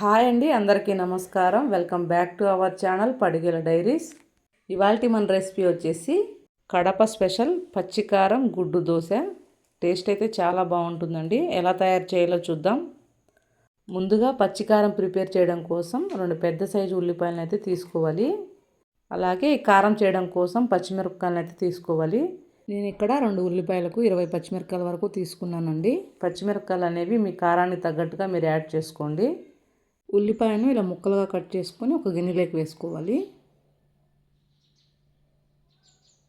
Hi అండి అందరికీ నమస్కారం. Welcome back to our channel Padigala diaries. ఇవాళ మన రెసిపీ వచ్చేసి కడప స్పెషల్ పచ్చికారం గుడ్డు దోశ. టేస్ట్ అయితే చాలా బాగుంటుందండి. ఎలా తయారు చేయాలో చూద్దాం. ముందుగా పచ్చికారం ప్రిపేర్ చేయడం కోసం రెండు పెద్ద సైజు ఉల్లిపాయలను అయితే తీసుకోవాలి. అలాగే కారం చేయడం కోసం పచ్చిమిరపకాయలను అయితే తీసుకోవాలి. నేను ఇక్కడ రెండు ఉల్లిపాయలకు ఇరవై పచ్చిమిరపకాయల వరకు తీసుకున్నానండి. పచ్చిమిరపకాయలు అనేవి మీ కారానికి తగ్గట్టుగా మీరు యాడ్ చేసుకోండి. ఉల్లిపాయను ఇలా ముక్కలుగా కట్ చేసుకొని ఒక గిన్నెలోకి వేసుకోవాలి.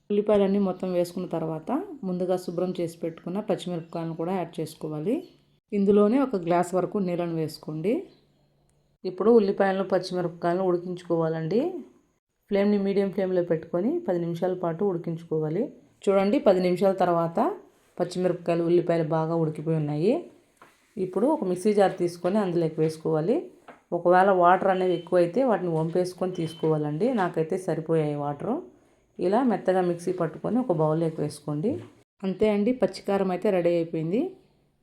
ఉల్లిపాయలన్నీ మొత్తం వేసుకున్న తర్వాత ముందుగా శుభ్రం చేసి పెట్టుకున్న పచ్చిమిరపకాయలను కూడా యాడ్ చేసుకోవాలి. ఇందులోనే ఒక గ్లాస్ వరకు నీళ్ళను వేసుకోండి. ఇప్పుడు ఉల్లిపాయలను పచ్చిమిరపకాయలను ఉడికించుకోవాలండి. ఫ్లేమ్ని మీడియం ఫ్లేమ్లో పెట్టుకొని పది నిమిషాల పాటు ఉడికించుకోవాలి. చూడండి పది నిమిషాల తర్వాత పచ్చిమిరపకాయలు ఉల్లిపాయలు బాగా ఉడికిపోయి ఉన్నాయి. ఇప్పుడు ఒక మిక్సీ జార్ తీసుకొని అందులోకి వేసుకోవాలి. ఒకవేళ వాటర్ అనేవి ఎక్కువైతే వాటిని వంపేసుకొని తీసుకోవాలండి. నాకైతే సరిపోయాయి వాటరు. ఇలా మెత్తగా మిక్సీ పట్టుకొని ఒక బౌల్లోకి వేసుకోండి. అంతే అండి పచ్చికారం అయితే రెడీ అయిపోయింది.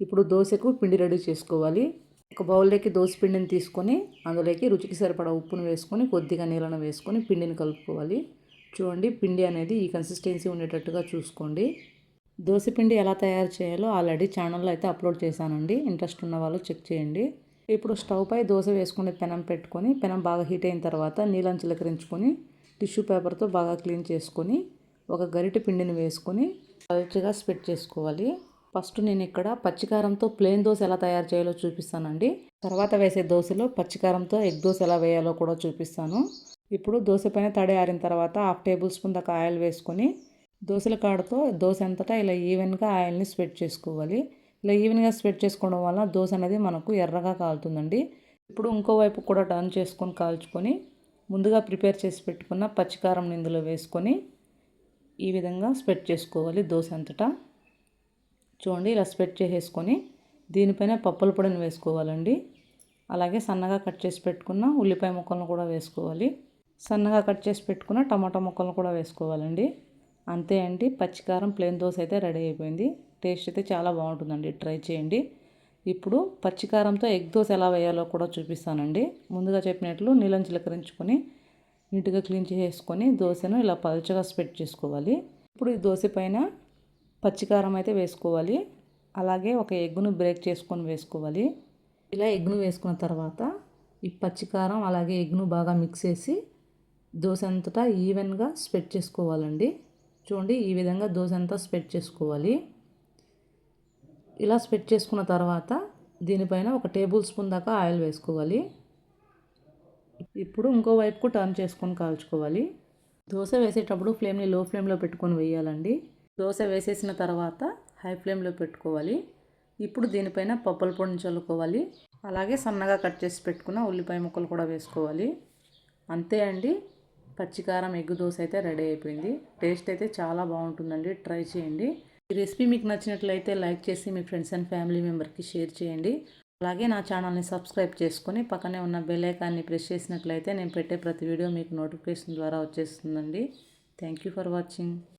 ఇప్పుడు దోశకు పిండి రెడీ చేసుకోవాలి. ఒక బౌల్లోకి దోశ పిండిని తీసుకొని అందులోకి రుచికి సరిపడా ఉప్పును వేసుకొని కొద్దిగా నీళ్ళను వేసుకొని పిండిని కలుపుకోవాలి. చూడండి పిండి అనేది ఈ కన్సిస్టెన్సీ ఉండేటట్టుగా చూసుకోండి. పిండి ఎలా తయారు చేయాలో ఆల్రెడీ ఛానల్లో అయితే అప్లోడ్ చేశానండి. ఇంట్రెస్ట్ ఉన్న వాళ్ళు చెక్ చేయండి. ఇప్పుడు స్టవ్ పై దోశ వేసుకునే పెనం పెట్టుకొని పెనం బాగా హీట్ అయిన తర్వాత నీళ్ళని చిలకరించుకొని టిష్యూ పేపర్తో బాగా క్లీన్ చేసుకొని ఒక గరిటె పిండిని వేసుకొని పలుచగా స్ప్రెడ్ చేసుకోవాలి. ఫస్ట్ నేను ఇక్కడ పచ్చికారంతో ప్లేన్ దోశ ఎలా తయారు చేయాలో చూపిస్తానండి. తర్వాత వేసే దోశలో పచ్చికారంతో ఎగ్ దోశ ఎలా వేయాలో కూడా చూపిస్తాను. ఇప్పుడు దోశ పైన తడి ఆరిన తర్వాత హాఫ్ టేబుల్ స్పూన్ దాకా ఆయిల్ వేసుకొని దోశల కాడతో దోశ అంతటా ఇలా ఈవెన్గా ఆయిల్ని స్ప్రెడ్ చేసుకోవాలి. ఇలా ఈవెన్గా స్ప్రెడ్ చేసుకోవడం వల్ల దోశ అనేది మనకు ఎర్రగా కాలుతుందండి. ఇప్పుడు ఇంకోవైపు కూడా టర్న్ చేసుకొని కాల్చుకొని ముందుగా ప్రిపేర్ చేసి పెట్టుకున్న పచ్చికారం ఇందులో వేసుకొని ఈ విధంగా స్ప్రెడ్ చేసుకోవాలి దోశ అంతటా. చూడండి ఇలా స్ప్రెడ్ చేసేసుకొని దీనిపైన పప్పుల పొడిని వేసుకోవాలండి. అలాగే సన్నగా కట్ చేసి పెట్టుకున్న ఉల్లిపాయ ముక్కలను కూడా వేసుకోవాలి. సన్నగా కట్ చేసి పెట్టుకున్న టమాటా ముక్కలను కూడా వేసుకోవాలండి. అంతే అండి పచ్చికారం ప్లేన్ దోశ అయితే రెడీ అయిపోయింది. టేస్ట్ అయితే చాలా బాగుంటుందండి. ట్రై చేయండి. ఇప్పుడు పచ్చికారంతో ఎగ్ దోశ ఎలా వేయాలో కూడా చూపిస్తానండి. ముందుగా చెప్పినట్లు నీళ్ళని చిలకరించుకొని నీట్గా క్లీన్ చేసుకొని దోశను ఇలా పలుచగా స్ప్రెడ్ చేసుకోవాలి. ఇప్పుడు ఈ దోశ పైన పచ్చికారం అయితే వేసుకోవాలి. అలాగే ఒక ఎగ్గును బ్రేక్ చేసుకొని వేసుకోవాలి. ఇలా ఎగ్ను వేసుకున్న తర్వాత ఈ పచ్చికారం అలాగే ఎగ్ను బాగా మిక్స్ చేసి దోశ అంతటా ఈవెన్గా స్ప్రెడ్ చేసుకోవాలండి. చూడండి ఈ విధంగా దోశ అంతా స్ప్రెడ్ చేసుకోవాలి. ఇలా స్ప్రెడ్ చేసుకున్న తర్వాత దీనిపైన ఒక టేబుల్ స్పూన్ దాకా ఆయిల్ వేసుకోవాలి. ఇప్పుడు ఇంకో వైపుకు టర్న్ చేసుకొని కాల్చుకోవాలి. దోశ వేసేటప్పుడు ఫ్లేమ్ని లో ఫ్లేమ్లో పెట్టుకొని వేయాలండి. దోశ వేసేసిన తర్వాత హై ఫ్లేమ్లో పెట్టుకోవాలి. ఇప్పుడు దీనిపైన పప్పుల పొడిని చల్లుకోవాలి. అలాగే సన్నగా కట్ చేసి పెట్టుకున్న ఉల్లిపాయ ముక్కలు కూడా వేసుకోవాలి. అంతే అండి. పచ్చికారం ఎగ్గు దోశ అయితే రెడీ అయిపోయింది. టేస్ట్ అయితే చాలా బాగుంటుందండి. ట్రై చేయండి. ఈ రెసిపీ మీకు నచ్చినట్లయితే లైక్ చేసి మీ ఫ్రెండ్స్ అండ్ ఫ్యామిలీ మెంబర్కి షేర్ చేయండి. అలాగే నా ఛానల్ని సబ్స్క్రైబ్ చేసుకొని పక్కనే ఉన్న బెల్ ఐకాన్ని ప్రెస్ చేసినట్లయితే నేను పెట్టే ప్రతి వీడియో మీకు నోటిఫికేషన్ ద్వారా వచ్చేస్తుందండి. Thank you for watching.